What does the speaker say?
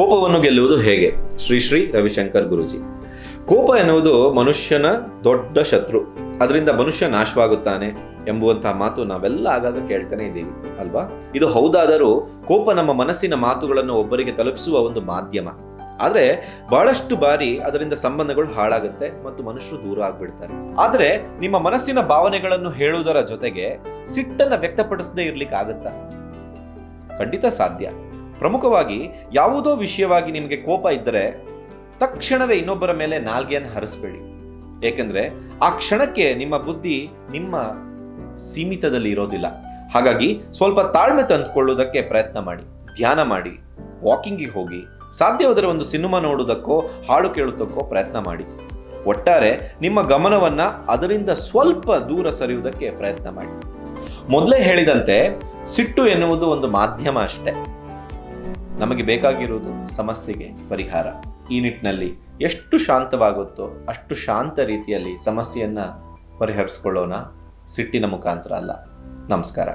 ಕೋಪವನ್ನು ಗೆಲ್ಲುವುದು ಹೇಗೆ? ಶ್ರೀ ಶ್ರೀ ರವಿಶಂಕರ್ ಗುರುಜಿ. ಕೋಪ ಎನ್ನುವುದು ಮನುಷ್ಯನ ದೊಡ್ಡ ಶತ್ರು. ಅದರಿಂದ ಮನುಷ್ಯ ನಾಶವಾಗುತ್ತಾನೆ ಎಂಬುವಂತಹ ಮಾತು ನಾವೆಲ್ಲ ಆಗಾಗ ಕೇಳ್ತಾನೆ ಇದ್ದೀವಿ, ಅಲ್ವಾ? ಇದು ಹೌದಾದರೂ ಕೋಪ ನಮ್ಮ ಮನಸ್ಸಿನ ಮಾತುಗಳನ್ನು ಒಬ್ಬರಿಗೆ ತಲುಪಿಸುವ ಒಂದು ಮಾಧ್ಯಮ. ಆದ್ರೆ ಬಹಳಷ್ಟು ಬಾರಿ ಅದರಿಂದ ಸಂಬಂಧಗಳು ಹಾಳಾಗುತ್ತೆ ಮತ್ತು ಮನುಷ್ಯರು ದೂರ ಆಗ್ಬಿಡ್ತಾರೆ. ಆದ್ರೆ ನಿಮ್ಮ ಮನಸ್ಸಿನ ಭಾವನೆಗಳನ್ನು ಹೇಳುವುದರ ಜೊತೆಗೆ ಸಿಟ್ಟನ್ನ ವ್ಯಕ್ತಪಡಿಸದೇ ಇರ್ಲಿಕ್ಕೆ ಆಗುತ್ತಾ ಖಂಡಿತ ಸಾಧ್ಯ. ಪ್ರಮುಖವಾಗಿ ಯಾವುದೋ ವಿಷಯವಾಗಿ ನಿಮಗೆ ಕೋಪ ಇದ್ದರೆ ತಕ್ಷಣವೇ ಇನ್ನೊಬ್ಬರ ಮೇಲೆ ನಾಲ್ಗೆಯನ್ನು ಹರಿಸ್ಬೇಡಿ. ಏಕೆಂದ್ರೆ ಆ ಕ್ಷಣಕ್ಕೆ ನಿಮ್ಮ ಬುದ್ಧಿ ನಿಮ್ಮ ಸೀಮಿತದಲ್ಲಿ ಇರೋದಿಲ್ಲ. ಹಾಗಾಗಿ ಸ್ವಲ್ಪ ತಾಳ್ಮೆ ತಂದುಕೊಳ್ಳುವುದಕ್ಕೆ ಪ್ರಯತ್ನ ಮಾಡಿ, ಧ್ಯಾನ ಮಾಡಿ, ವಾಕಿಂಗಿಗೆ ಹೋಗಿ ಸಾಧ್ಯವಾದರೆ ಒಂದು ಸಿನಿಮಾ ನೋಡುವುದಕ್ಕೋ ಹಾಡು ಕೇಳೋದಕ್ಕೋ ಪ್ರಯತ್ನ ಮಾಡಿ. ಒಟ್ಟಾರೆ ನಿಮ್ಮ ಗಮನವನ್ನು ಅದರಿಂದ ಸ್ವಲ್ಪ ದೂರ ಸರಿಯುವುದಕ್ಕೆ ಪ್ರಯತ್ನ ಮಾಡಿ. ಮೊದಲೇ ಹೇಳಿದಂತೆ ಸಿಟ್ಟು ಎನ್ನುವುದು ಒಂದು ಮಾಧ್ಯಮ ಅಷ್ಟೇ. ನಮಗೆ ಬೇಕಾಗಿರುವುದು ಸಮಸ್ಯೆಗೆ ಪರಿಹಾರ. ಈ ನಿಟ್ಟಿನಲ್ಲಿ ಎಷ್ಟು ಶಾಂತವಾಗುತ್ತೋ ಅಷ್ಟು ಶಾಂತ ರೀತಿಯಲ್ಲಿ ಸಮಸ್ಯೆಯನ್ನು ಪರಿಹರಿಸ್ಕೊಳ್ಳೋಣ. ಸಿಟ್ಟಿನ ಮುಖಾಂತರ ಅಲ್ಲ. ನಮಸ್ಕಾರ.